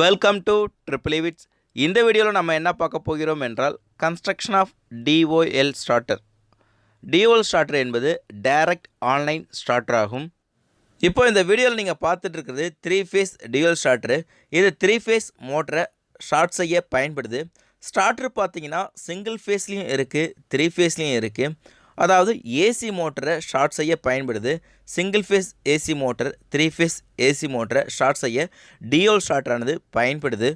Welcome to triple விட்ஸ் இந்த வீடியோவில் நம்ம என்ன பார்க்க போகிறோம் என்றால் construction of DOL starter DOL starter என்பது டைரக்ட் ஆன்லைன் ஸ்டார்டர் ஆகும். இப்போ இந்த வீடியோவில் நீங்கள் பார்த்துட்டு இருக்கிறது த்ரீ ஃபேஸ் டியூஎல் ஸ்டார்டரு இது த்ரீ ஃபேஸ் மோட்டரை ஸ்டார்ட் செய்ய பயன்படுது. ஸ்டார்டர் பார்த்தீங்கன்னா சிங்கிள் ஃபேஸ்லேயும் இருக்குது த்ரீ ஃபேஸ்லேயும் இருக்குது அதாவது ஏசி மோட்டரை ஷார்ட் செய்ய பயன்படுது. Single phase AC motor three phase AC மோட்டரை ஷார்ட் செய்ய டியோல் ஸ்டார்டரானது பயன்படுது.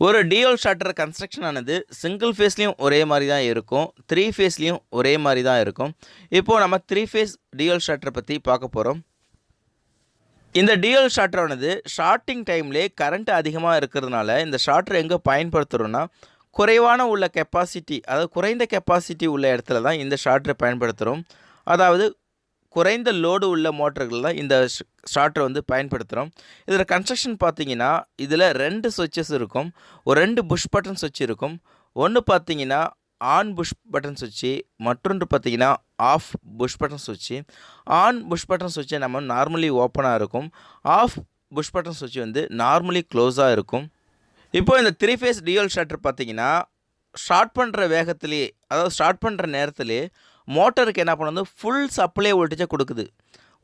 ஒரு டியோல் ஸ்டார்டர் கன்ஸ்ட்ரக்ஷன் ஆனது சிங்கிள் ஃபேஸ்லேயும் ஒரே மாதிரி தான் இருக்கும். த்ரீ ஃபேஸ்லேயும் ஒரே மாதிரி தான் இருக்கும். இப்போது நம்ம த்ரீ ஃபேஸ் டியோல் ஷார்ட்டரை பற்றி பார்க்க போகிறோம் இந்த டிஎல் ஷார்ட்டரானது ஷார்ட்டிங் டைம்லேயே கரண்ட் அதிகமாக இருக்கிறதுனால இந்த ஷார்ட்டர் எங்கே பயன்படுத்துகிறோன்னா குறைவான உள்ள கெப்பாசிட்டி அதாவது குறைந்த கெப்பாசிட்டி உள்ள இடத்துல தான் இந்த ஷார்ட்டரை பயன்படுத்துகிறோம் அதாவது குறைந்த லோடு உள்ள மோட்டர்கள் தான் இந்த ஷார்ட்டரை வந்து பயன்படுத்துகிறோம் இதில் கன்ஸ்ட்ரக்ஷன் பார்த்தீங்கன்னா இதில் ரெண்டு சுவிட்சஸ் இருக்கும். ஒரு ரெண்டு புஷ் பட்டன் சுவிட்ச் இருக்கும். ஒன்று பார்த்தீங்கன்னா ஆன் புஷ் பட்டன் சுவிட்சு மற்றொன்று பார்த்தீங்கன்னா ஆஃப் புஷ் பட்டன் சுவிட்சு ஆன் புஷ் பட்டன் சுவிட்சை நம்ம நார்மலி ஓப்பனாக இருக்கும். ஆஃப் புஷ் பட்டன் சுவிட்ச் வந்து நார்மலி க்ளோஸாக இருக்கும். இப்போ இந்த த்ரீ ஃபேஸ் டியூல் ஷட்டர் பார்த்தீங்கன்னா ஸ்டார்ட் பண்ணுற வேகத்திலே அதாவது ஸ்டார்ட் பண்ணுற நேரத்திலே மோட்டருக்கு என்ன பண்ணுறது ஃபுல் சப்ளை வோல்டேஜை கொடுக்குது.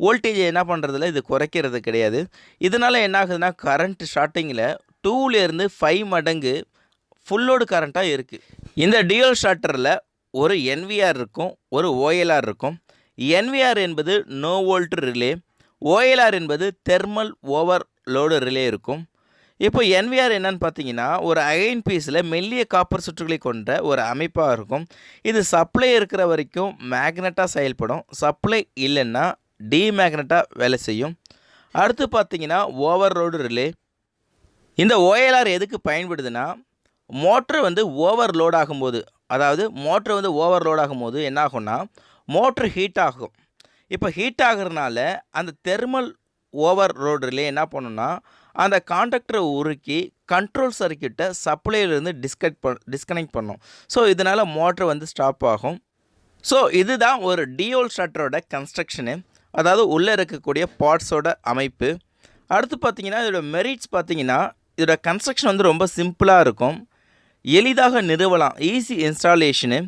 வோல்டேஜை என்ன பண்ணுறதுல இது குறைக்கிறது கிடையாது. இதனால் என்ன ஆகுதுன்னா கரண்ட் ஸ்டார்டிங்கில் டூலேருந்து ஃபைவ் மடங்கு ஃபுல்லோடு கரண்ட்டாக இருக்குது இந்த டியூல் ஷார்ட்டரில் ஒரு என்விஆர் இருக்கும் ஒரு ஓஎல்ஆர் இருக்கும். என்விஆர் என்பது நோ வோல்ட் ரிலே ஓஎல்ஆர் என்பது தெர்மல் ஓவர் லோடு ரிலே இருக்கும். இப்போ என்விஆர் என்னன்னு பார்த்தீங்கன்னா ஒரு அயன் பீஸில் மெல்லிய காப்பர் சுற்றுகளை கொண்ட ஒரு அமைப்பாக இருக்கும். இது சப்ளை இருக்கிற வரைக்கும் மேக்னெட்டாக செயல்படும். சப்ளை இல்லைன்னா டிமேக்னட்டாக வேலை செய்யும். அடுத்து பார்த்தீங்கன்னா ஓவர் ரோடு ரிலே இந்த ஓஎல்ஆர் எதுக்கு பயன்படுதுன்னா மோட்ரு வந்து ஓவர் லோட் ஆகும்போது அதாவது மோட்ரு வந்து ஓவர் லோட் ஆகும்போது என்ன ஆகும்னா மோட்ரு ஹீட் ஆகும். இப்போ ஹீட் ஆகுறதுனால அந்த தெர்மல் ஓவர் ரோடு ரிலே என்ன பண்ணுன்னா அந்த காண்டக்டரை உருக்கி கண்ட்ரோல் சர்க்கியூட்டை சப்ளையிலேருந்து டிஸ்கனெக்ட் பண் டிஸ்கனெக்ட் பண்ணும். ஸோ இதனால் மோட்ரு வந்து ஸ்டாப் ஆகும். ஸோ இதுதான் ஒரு டியோல் ஷட்டரோட கன்ஸ்ட்ரக்ஷனு அதாவது உள்ளே இருக்கக்கூடிய பார்ட்ஸோட அமைப்பு. அடுத்து பார்த்திங்கன்னா இதோட மெரிட்ஸ் பார்த்தீங்கன்னா இதோட கன்ஸ்ட்ரக்ஷன் வந்து ரொம்ப சிம்பிளாக இருக்கும். எளிதாக நிறுவலாம். ஈஸி இன்ஸ்டாலேஷனு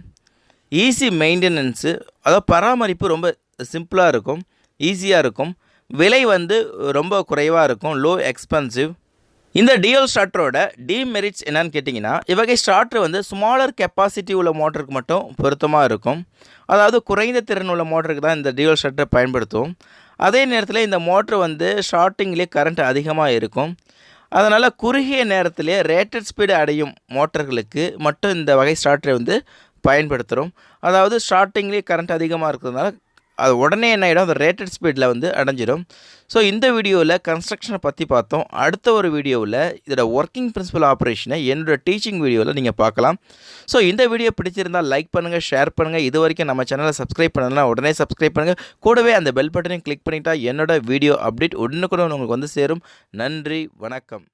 ஈஸி மெயின்டெனன்ஸு அதாவது பராமரிப்பு ரொம்ப சிம்பிளாக இருக்கும். ஈஸியாக இருக்கும். விலை வந்து ரொம்ப குறைவாக இருக்கும் லோ எக்ஸ்பென்சிவ் இந்த டிஎல் ஸ்டார்டரோட டிமெரிட்ஸ் என்னன்னு கேட்டிங்கன்னா இவ்வகை ஸ்டார்டர் வந்து ஸ்மாலர் கெப்பாசிட்டி உள்ள மோட்டருக்கு மட்டும் பொருத்தமாக இருக்கும். அதாவது குறைந்த திறன் உள்ள மோட்டருக்கு தான் இந்த டிஎல் ஸ்டார்டரை பயன்படுத்தும் அதே நேரத்தில் இந்த மோட்ரு வந்து ஷார்ட்டிங்லேயே கரண்ட் அதிகமாக இருக்கும். அதனால் குறுகிய நேரத்திலே ரேட்டட் ஸ்பீடு அடையும் மோட்டர்களுக்கு மட்டும் இந்த வகை ஸ்டார்டரை வந்து பயன்படுத்துகிறோம் அதாவது ஸ்டார்டிங்லேயே கரண்ட் அதிகமாக இருக்கிறதுனால அது உடனே என்ன ஆகிடும் அது ரேட்டட் ஸ்பீடில் வந்து அடைஞ்சிடும். ஸோ இந்த வீடியோவில் கன்ஸ்ட்ரக்ஷனை பற்றி பார்த்தோம். அடுத்த ஒரு வீடியோவில் இதோட ஒர்க்கிங் பிரின்சிபல் ஆப்ரேஷனை என்னோட டீச்சிங் வீடியோவில் நீங்கள் பார்க்கலாம். ஸோ இந்த வீடியோ பிடிச்சிருந்தால் லைக் பண்ணுங்கள் ஷேர் பண்ணுங்கள் இது வரைக்கும் நம்ம சேனலை சப்ஸ்கிரைப் பண்ணலாம் உடனே சப்ஸ்கிரைப் பண்ணுங்கள் கூடவே அந்த பெல் பட்டனையும் கிளிக் பண்ணிட்டா என்னோட வீடியோ அப்டேட் உடனுக்குடன் உங்களுக்கு வந்து சேரும். நன்றி வணக்கம்.